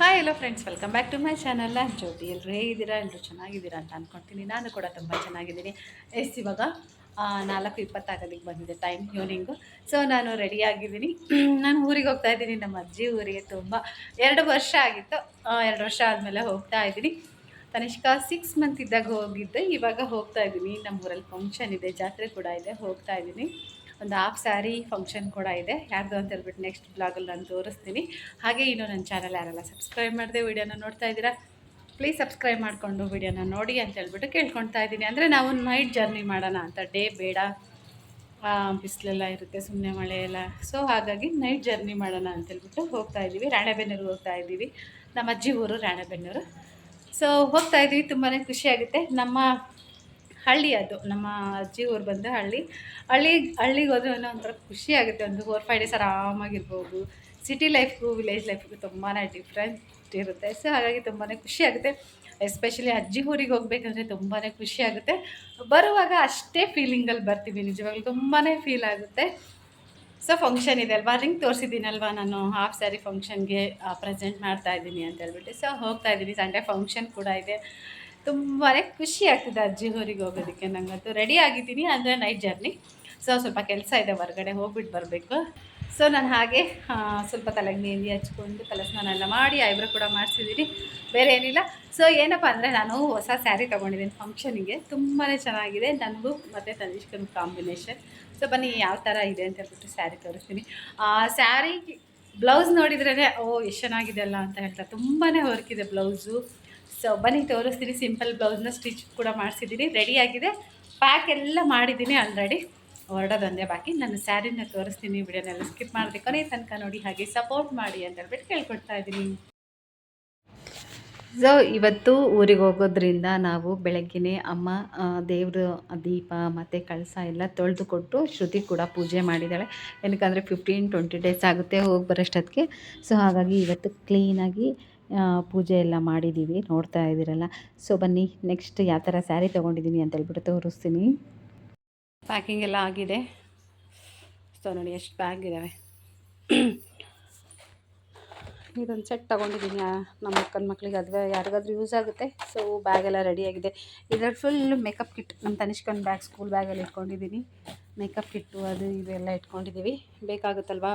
Hi hello friends welcome back to my channel Jyothi ಎಲ್ಲರೇ ಇದ್ದೀರಾ ಎಲ್ಲರೂ ಚೆನ್ನಾಗಿದ್ದೀರಾ ಅಂತ ಅಂದ್ಕೊಳ್ತೀನಿ ನಾನು ಕೂಡ ತುಂಬ ಚೆನ್ನಾಗಿದ್ದೀನಿ. ಎಸ್, ಇವಾಗ ನಾಲ್ಕು ಇಪ್ಪತ್ತಾಗೋದಕ್ಕೆ ಬಂದಿದೆ ಟೈಮ್ ಈವ್ನಿಂಗು ಸೊ ನಾನು ರೆಡಿ ಆಗಿದ್ದೀನಿ. ನಾನು ಊರಿಗೆ ಹೋಗ್ತಾ ಇದ್ದೀನಿ. ನಮ್ಮ ಅಜ್ಜಿ ಊರಿಗೆ ತುಂಬ, ಎರಡು ವರ್ಷ ಆಗಿತ್ತು. ಎರಡು ವರ್ಷ ಆದಮೇಲೆ ಹೋಗ್ತಾ ಇದ್ದೀನಿ. ತನಿಷ್ಕ ಸಿಕ್ಸ್ ಮಂತ್ ಇದ್ದಾಗ ಹೋಗಿದ್ದೆ. ಇವಾಗ ಹೋಗ್ತಾ ಇದ್ದೀನಿ. ನಮ್ಮೂರಲ್ಲಿ ಫಂಕ್ಷನ್ ಇದೆ. ಜಾತ್ರೆ ಕೂಡ ಇದೆ. ಹೋಗ್ತಾ ಇದ್ದೀನಿ. ಒಂದು ಹಾಫ್ ಸ್ಯಾರಿ ಫಂಕ್ಷನ್ ಕೂಡ ಇದೆ. ಯಾರ್ದು ಅಂತ ಹೇಳ್ಬಿಟ್ಟು ನೆಕ್ಸ್ಟ್ ಬ್ಲಾಗಲ್ಲಿ ನಾನು ತೋರಿಸ್ತೀನಿ. ಹಾಗೆ ಇನ್ನು ನನ್ನ ಚಾನಲ್ ಯಾರೆಲ್ಲ ಸಬ್ಸ್ಕ್ರೈಬ್ ಮಾಡಿದೆ ವಿಡಿಯೋನ ನೋಡ್ತಾ ಇದ್ದೀರಾ ಪ್ಲೀಸ್ ಸಬ್ಸ್ಕ್ರೈಬ್ ಮಾಡಿಕೊಂಡು ವಿಡಿಯೋನ ನೋಡಿ ಅಂತ ಹೇಳ್ಬಿಟ್ಟು ಕೇಳ್ಕೊಳ್ತಾ ಇದ್ದೀನಿ. ಅಂದರೆ ನಾವು ನೈಟ್ ಜರ್ನಿ ಮಾಡೋಣ ಅಂತ. ಡೇ ಬೇಡ ಬಿಸಿಲೆಲ್ಲ ಇರುತ್ತೆ ಸುಮ್ಮನೆ ಮಳೆ ಎಲ್ಲ. ಸೊ ಹಾಗಾಗಿ ನೈಟ್ ಜರ್ನಿ ಮಾಡೋಣ ಅಂತ ಹೇಳ್ಬಿಟ್ಟು ಹೋಗ್ತಾ ಇದ್ದೀವಿ. ರಾಣೆಬೆನ್ನೂರು ಹೋಗ್ತಾ ಇದ್ದೀವಿ. ನಮ್ಮ ಅಜ್ಜಿ ಊರು ರಾಣೆಬೆನ್ನೂರು. ಸೊ ಹೋಗ್ತಾ ಇದ್ದೀವಿ ತುಂಬಾ ಖುಷಿಯಾಗುತ್ತೆ ನಮ್ಮ ಹಳ್ಳಿ ಅದು, ನಮ್ಮ ಅಜ್ಜಿ ಊರು ಬಂದು ಹಳ್ಳಿ. ಹಳ್ಳಿ, ಹಳ್ಳಿಗೆ ಹೋದ್ರೆ ಏನೋ ಒಂಥರ ಖುಷಿ ಆಗುತ್ತೆ, ಒಂದು ಫೋರ್ ಫೈವ್ ಡೇಸ್ ಆರಾಮಾಗಿರ್ಬೋದು. ಸಿಟಿ ಲೈಫ್ಗೂ ವಿಲೇಜ್ ಲೈಫ್ಗೂ ತುಂಬಾ ಡಿಫ್ರೆಂಟ್ ಇರುತ್ತೆ. ಸೊ ಹಾಗಾಗಿ ತುಂಬಾ ಖುಷಿ ಆಗುತ್ತೆ. ಎಸ್ಪೆಷಲಿ ಅಜ್ಜಿ ಊರಿಗೆ ಹೋಗ್ಬೇಕಂದ್ರೆ ತುಂಬಾ ಖುಷಿ ಆಗುತ್ತೆ. ಬರುವಾಗ ಅಷ್ಟೇ ಫೀಲಿಂಗಲ್ಲಿ ಬರ್ತೀವಿ, ನಿಜವಾಗ್ಲೂ ತುಂಬಾ ಫೀಲ್ ಆಗುತ್ತೆ. ಸೊ ಫಂಕ್ಷನ್ ಇದೆ ಅಲ್ವಾ? ರಿಂಗ್ ತೋರಿಸಿದ್ದೀನಲ್ವಾ? ನಾನು ಹಾಫ್ ಸ್ಯಾರಿ ಫಂಕ್ಷನ್ಗೆ ಪ್ರೆಸೆಂಟ್ ಮಾಡ್ತಾ ಇದ್ದೀನಿ ಅಂತ ಹೇಳ್ಬಿಟ್ಟು. ಸೊ ಹೋಗ್ತಾ ಇದ್ದೀನಿ. ಸಂಡೇ ಫಂಕ್ಷನ್ ಕೂಡ ಇದೆ. ತುಂಬಾ ಖುಷಿ ಆಗ್ತಿದೆ ಅಜ್ಜಿ ಊರಿಗೆ ಹೋಗೋದಕ್ಕೆ. ನನಗಂತೂ ರೆಡಿ ಆಗಿದ್ದೀನಿ, ಅಂದರೆ ನೈಟ್ ಜರ್ನಿ ಸೊ ಸ್ವಲ್ಪ ಕೆಲಸ ಇದೆ ಹೊರಗಡೆ, ಹೋಗ್ಬಿಟ್ಟು ಬರಬೇಕು. ಸೊ ನಾನು ಹಾಗೆ ಸ್ವಲ್ಪ ತಲೆಗೆ ನೀಂದಿ ಹಚ್ಕೊಂಡು ತಲೆ ಸ್ನಾನ ಎಲ್ಲ ಮಾಡಿ ಐಬ್ರೋ ಕೂಡ ಮಾಡಿಸಿದ್ದೀನಿ ಬೇರೆ ಏನಿಲ್ಲ. ಸೊ ಏನಪ್ಪ ಅಂದರೆ ನಾನು ಹೊಸ ಸ್ಯಾರಿ ತೊಗೊಂಡಿದ್ದೀನಿ ಫಂಕ್ಷನಿಗೆ ತುಂಬಾ ಚೆನ್ನಾಗಿದೆ. ನನಗೂ ಮತ್ತು ತನಿಷ್ಕನ್ ಕಾಂಬಿನೇಷನ್ ಸೊ ಬನ್ನಿ ಯಾವ ಥರ ಇದೆ ಅಂತ ಹೇಳ್ಬಿಟ್ಟು ಸ್ಯಾರಿ ತೋರಿಸ್ತೀನಿ. ಆ ಸ್ಯಾರಿ ಬ್ಲೌಸ್ ನೋಡಿದ್ರೇ ಓ, ಎಷ್ಟು ಚೆನ್ನಾಗಿದೆ ಅಲ್ಲ ಅಂತ ಹೇಳ್ತಾರೆ. ತುಂಬಾ ಹೊರ್ಕಿದೆ ಬ್ಲೌಸು ಸೊ ಬನ್ನಿ ತೋರಿಸ್ತೀನಿ ಸಿಂಪಲ್ ಬ್ಲೌಸ್ನ ಸ್ಟಿಚ್ ಕೂಡ ಮಾಡಿಸಿದ್ದೀನಿ ರೆಡಿಯಾಗಿದೆ ಪ್ಯಾಕ್ ಎಲ್ಲ ಮಾಡಿದ್ದೀನಿ ಆಲ್ರೆಡಿ ಹೊರಡೋದೊಂದೇ ಬಾಕಿ. ನಾನು ಸ್ಯಾರಿನ ತೋರಿಸ್ತೀನಿ. ವಿಡಿಯೋನೆಲ್ಲ ಸ್ಕಿಪ್ ಮಾಡಿದೆ ಕೊನೆ ತನಕ ನೋಡಿ ಹಾಗೆ ಸಪೋರ್ಟ್ ಮಾಡಿ ಅಂತ ಹೇಳ್ಬಿಟ್ಟು ಕೇಳ್ಕೊಡ್ತಾ ಇದ್ದೀನಿ. ಸೊ ಇವತ್ತು ಊರಿಗೆ ಹೋಗೋದ್ರಿಂದ ನಾವು ಬೆಳಗ್ಗೆನೇ ಅಮ್ಮ ದೇವರು, ದೀಪ ಮತ್ತು ಕಳಸ ಎಲ್ಲ ತೊಳೆದು ಕೊಟ್ಟು ಶ್ರುತಿ ಕೂಡ ಪೂಜೆ ಮಾಡಿದ್ದಾಳೆ. ಏನಕ್ಕಂದರೆ ಫಿಫ್ಟೀನ್ ಟ್ವೆಂಟಿ ಡೇಸ್ ಆಗುತ್ತೆ ಹೋಗಿ ಬರೋಷ್ಟೊತ್ತಿಗೆ. ಸೊ ಹಾಗಾಗಿ ಇವತ್ತು ಕ್ಲೀನಾಗಿ ಪೂಜೆ ಎಲ್ಲ ಮಾಡಿದ್ದೀವಿ ನೋಡ್ತಾ ಇದ್ದೀರಲ್ಲ. ಸೊ ಬನ್ನಿ ನೆಕ್ಸ್ಟ್ ಯಾವ ಥರ ಸ್ಯಾರಿ ತೊಗೊಂಡಿದ್ದೀನಿ ಅಂತ ಹೇಳ್ಬಿಟ್ಟು ತೋರಿಸ್ತೀನಿ. ಪ್ಯಾಕಿಂಗ್ ಎಲ್ಲ ಆಗಿದೆ. ಸೊ ನೋಡಿ ಎಷ್ಟು ಬ್ಯಾಗ್ ಇದ್ದಾವೆ ಇದೊಂದು ಸೆಟ್ ತೊಗೊಂಡಿದ್ದೀನಿ ನಮ್ಮ ಅಕ್ಕನ ಮಕ್ಕಳಿಗೆ ಅದು ಯಾರಿಗಾದ್ರೂ ಯೂಸ್ ಆಗುತ್ತೆ. ಸೊ ಬ್ಯಾಗೆಲ್ಲ ರೆಡಿಯಾಗಿದೆ ಇದರಲ್ಲಿ ಫುಲ್ ಮೇಕಪ್ ಕಿಟ್ ನಮ್ಮ ತನಿಷ್ಕನ್ ಬ್ಯಾಗ್ ಸ್ಕೂಲ್ ಬ್ಯಾಗಲ್ಲಿ ಇಟ್ಕೊಂಡಿದ್ದೀನಿ ಮೇಕಪ್ ಕಿಟ್ಟು ಅದು ಇದೆಲ್ಲ ಇಟ್ಕೊಂಡಿದ್ದೀವಿ ಬೇಕಾಗುತ್ತಲ್ವಾ?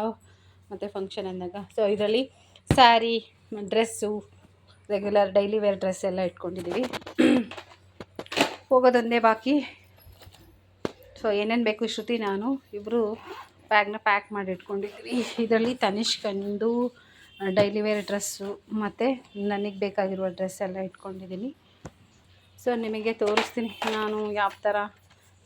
ಮತ್ತು ಫಂಕ್ಷನ್ ಅಂದಾಗ. ಸೊ ಇದರಲ್ಲಿ sari, dress regular daily wear dress ಎಲ್ಲ ಇಟ್ಕೊಂಡಿದ್ದೀವಿ ಹೋಗೋದೊಂದೇ ಬಾಕಿ. ಸೊ ಏನೇನು ಬೇಕು ಶ್ರುತಿ ನಾನು ಇಬ್ಬರು ಬ್ಯಾಗ್ನ ಪ್ಯಾಕ್ ಮಾಡಿ ಇಟ್ಕೊಂಡಿದ್ವಿ. ಇದರಲ್ಲಿ ತನಿಷ್ಕಂದು ಡೈಲಿ ವೇರ್ ಡ್ರೆಸ್ಸು ಮತ್ತು ನನಗೆ ಬೇಕಾಗಿರುವ ಡ್ರೆಸ್ ಎಲ್ಲ ಇಟ್ಕೊಂಡಿದ್ದೀನಿ ಸೊ ನಿಮಗೆ ತೋರಿಸ್ತೀನಿ. ನಾನು ಯಾವ ಥರ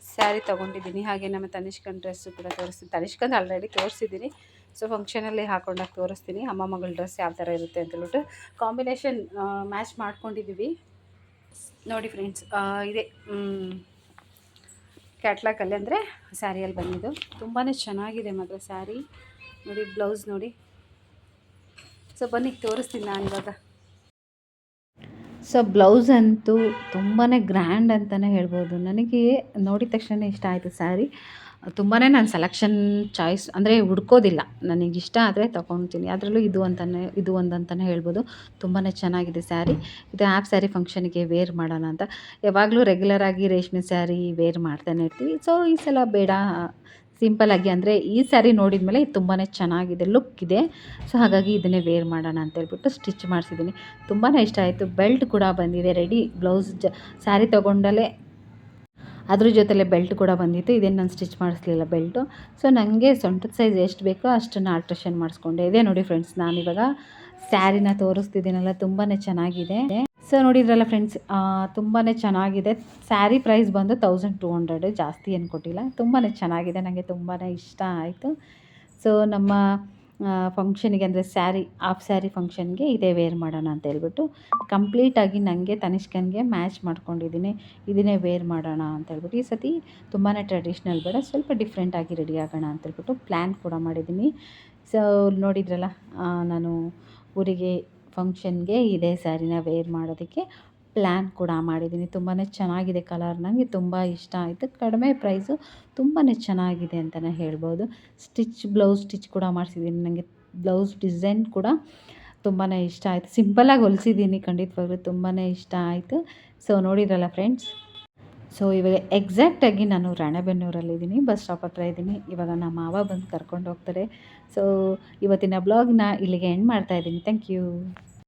ಸ್ಯಾರಿ ತೊಗೊಂಡಿದ್ದೀನಿ ಹಾಗೆ ನಮ್ಮ ತನಿಷ್ಕನ್ ಡ್ರೆಸ್ಸು ಕೂಡ ತೋರಿಸ್ತೀನಿ. ತನಿಷ್ಕಂದು ಆಲ್ರೆಡಿ ತೋರಿಸಿದ್ದೀನಿ ಸೊ ಫಂಕ್ಷನಲ್ಲಿ ಹಾಕೊಂಡಾಗ ತೋರಿಸ್ತೀನಿ. ಅಮ್ಮ ಮಗಳ ಡ್ರೆಸ್ ಯಾವ ಥರ ಇರುತ್ತೆ ಅಂತ ಹೇಳ್ಬಿಟ್ಟು ಕಾಂಬಿನೇಷನ್ ಮ್ಯಾಚ್ ಮಾಡ್ಕೊಂಡಿದ್ದೀವಿ ನೋಡಿ ಫ್ರೆಂಡ್ಸ್ ಇದೇ ಕ್ಯಾಟ್ಲಾಕಲ್ಲಿ ಅಂದರೆ ಸ್ಯಾರಿಯಲ್ಲಿ ಬಂದಿದ್ದು. ತುಂಬಾ ಚೆನ್ನಾಗಿದೆ ಮಾತ್ರ ಸ್ಯಾರಿ ನೋಡಿ ಬ್ಲೌಸ್ ನೋಡಿ. ಸೊ ಬನ್ನಿ, ತೋರಿಸ್ತೀನಿ ನಾನು ಇವಾಗ. ಸೊ ಬ್ಲೌಸ್ ಅಂತೂ ತುಂಬಾ ಗ್ರ್ಯಾಂಡ್ ಅಂತಲೇ ಹೇಳ್ಬೋದು. ನನಗೆ ನೋಡಿದ ತಕ್ಷಣ ಇಷ್ಟ ಆಯಿತು ಸ್ಯಾರಿ ತುಂಬಾ ನಾನು ಸೆಲೆಕ್ಷನ್ ಚಾಯ್ಸ್ ಅಂದರೆ ಹುಡ್ಕೋದಿಲ್ಲ. ಇಷ್ಟ ಆದರೆ ತೊಗೊಳ್ತೀನಿ ಅದರಲ್ಲೂ ಇದು ಅಂತಲೇ ಇದು ಒಂದು ಅಂತಲೇ ಹೇಳ್ಬೋದು. ತುಂಬಾ ಚೆನ್ನಾಗಿದೆ ಸ್ಯಾರಿ ಇದು ಆ್ಯಪ್ ಸ್ಯಾರಿ ಫಂಕ್ಷನ್ಗೆ ವೇರ್ ಮಾಡೋಣ ಅಂತ. ಯಾವಾಗಲೂ ರೆಗ್ಯುಲರಾಗಿ ರೇಷ್ಮೆ ಸ್ಯಾರಿ ವೇರ್ ಮಾಡ್ತಾನೆ ಇರ್ತೀವಿ. ಸೊ ಈ ಸಲ ಬೇಡ. ಸಿಂಪಲಾಗಿ ಅಂದರೆ ಈ ಸ್ಯಾರಿ ನೋಡಿದ ಮೇಲೆ ಇದು ತುಂಬಾ ಚೆನ್ನಾಗಿದೆ ಲುಕ್ ಇದೆ. ಸೊ ಹಾಗಾಗಿ ಇದನ್ನೇ ವೇರ್ ಮಾಡೋಣ ಅಂತ ಹೇಳ್ಬಿಟ್ಟು ಸ್ಟಿಚ್ ಮಾಡಿಸಿದ್ದೀನಿ ತುಂಬಾ ಇಷ್ಟ ಆಯಿತು. ಬೆಲ್ಟ್ ಕೂಡ ಬಂದಿದೆ. ರೆಡಿ ಬ್ಲೌಸ್ ಜ ಸ್ಯಾರಿ ತೊಗೊಂಡಲ್ಲೇ ಅದ್ರ ಜೊತೆಲೆ ಬೆಲ್ಟ್ ಕೂಡ ಬಂದಿತ್ತು. ಇದೇನು ನಾನು ಸ್ಟಿಚ್ ಮಾಡಿಸ್ಲಿಲ್ಲ ಬೆಲ್ಟು. ಸೊ ನನಗೆ ಸೊಂಟದ ಸೈಜ್ ಎಷ್ಟು ಬೇಕೋ ಅಷ್ಟನ್ನು ಆಲ್ಟ್ರೇಷನ್ ಮಾಡಿಸ್ಕೊಂಡೆ. ಇದೆ ನೋಡಿ ಫ್ರೆಂಡ್ಸ್ ನಾನಿವಾಗ ಸ್ಯಾರಿನ ತೋರಿಸ್ತಿದ್ದೀನಲ್ಲ ತುಂಬಾ ಚೆನ್ನಾಗಿದೆ. ಸೊ ನೋಡಿದ್ರಲ್ಲ ಫ್ರೆಂಡ್ಸ್ ತುಂಬಾ ಚೆನ್ನಾಗಿದೆ. ಸ್ಯಾರಿ ಪ್ರೈಸ್ ಬಂದು ತೌಸಂಡ್ ಟು ಹಂಡ್ರೆಡ್, ಜಾಸ್ತಿ ಏನು ಕೊಟ್ಟಿಲ್ಲ. ತುಂಬಾ ಚೆನ್ನಾಗಿದೆ ನನಗೆ ತುಂಬಾ ಇಷ್ಟ ಆಯಿತು. ಸೊ ನಮ್ಮ ಫಂಕ್ಷನಿಗೆ ಅಂದರೆ ಸ್ಯಾರಿ ಆಫ್ ಸ್ಯಾರಿ ಫಂಕ್ಷನ್ಗೆ ಇದೇ ವೇರ್ ಮಾಡೋಣ ಅಂತ ಹೇಳ್ಬಿಟ್ಟು ಕಂಪ್ಲೀಟಾಗಿ ನನಗೆ ತನಿಷ್ಕನ್ಗೆ ಮ್ಯಾಚ್ ಮಾಡ್ಕೊಂಡಿದ್ದೀನಿ. ಇದನ್ನೇ ವೇರ್ ಮಾಡೋಣ ಅಂತ ಹೇಳ್ಬಿಟ್ಟು ಈ ಸತಿ ತುಂಬಾ ಟ್ರೆಡಿಷ್ನಲ್ ಬೇಡ, ಸ್ವಲ್ಪ ಡಿಫ್ರೆಂಟಾಗಿ ರೆಡಿ ಆಗೋಣ ಅಂತ ಹೇಳ್ಬಿಟ್ಟು ಪ್ಲ್ಯಾನ್ ಕೂಡ ಮಾಡಿದ್ದೀನಿ. ಸೊ ನೋಡಿದ್ರಲ್ಲ ನಾನು ಊರಿಗೆ ಫಂಕ್ಷನ್ಗೆ ಇದೇ ಸ್ಯಾರಿನ ವೇರ್ ಮಾಡೋದಕ್ಕೆ ಪ್ಲ್ಯಾನ್ ಕೂಡ ಮಾಡಿದ್ದೀನಿ. ತುಂಬಾ ಚೆನ್ನಾಗಿದೆ ಕಲರ್. ನನಗೆ ತುಂಬ ಇಷ್ಟ ಆಯಿತು. ಕಡಿಮೆ ಪ್ರೈಸು ತುಂಬಾ ಚೆನ್ನಾಗಿದೆ ಅಂತಲೇ ಹೇಳ್ಬೋದು. ಸ್ಟಿಚ್, ಬ್ಲೌಸ್ ಸ್ಟಿಚ್ ಕೂಡ ಮಾಡಿಸಿದ್ದೀನಿ. ನನಗೆ ಬ್ಲೌಸ್ ಡಿಸೈನ್ ಕೂಡ ತುಂಬಾ ಇಷ್ಟ ಆಯಿತು. ಸಿಂಪಲಾಗಿ ಹೊಲಿಸಿದ್ದೀನಿ ಖಂಡಿತವಾಗ್ಲೂ. ತುಂಬಾ ಇಷ್ಟ ಆಯಿತು. ಸೊ ನೋಡಿದ್ರಲ್ಲ ಫ್ರೆಂಡ್ಸ್ ಸೊ ಇವಾಗ ಎಕ್ಸಾಕ್ಟಾಗಿ ನಾನು ರಾಣೆಬೆನ್ನೂರಲ್ಲಿದ್ದೀನಿ. ಬಸ್ ಸ್ಟಾಪ್ ಹತ್ರ ಇದ್ದೀನಿ. ಇವಾಗ ನಮ್ಮ ಮಾವ ಬಂದು ಕರ್ಕೊಂಡು ಹೋಗ್ತಾರೆ. ಸೊ ಇವತ್ತಿನ ಬ್ಲಾಗ್ನ ಇಲ್ಲಿಗೆ ಎಂಡ್ ಮಾಡ್ತಾ ಇದ್ದೀನಿ. Thank you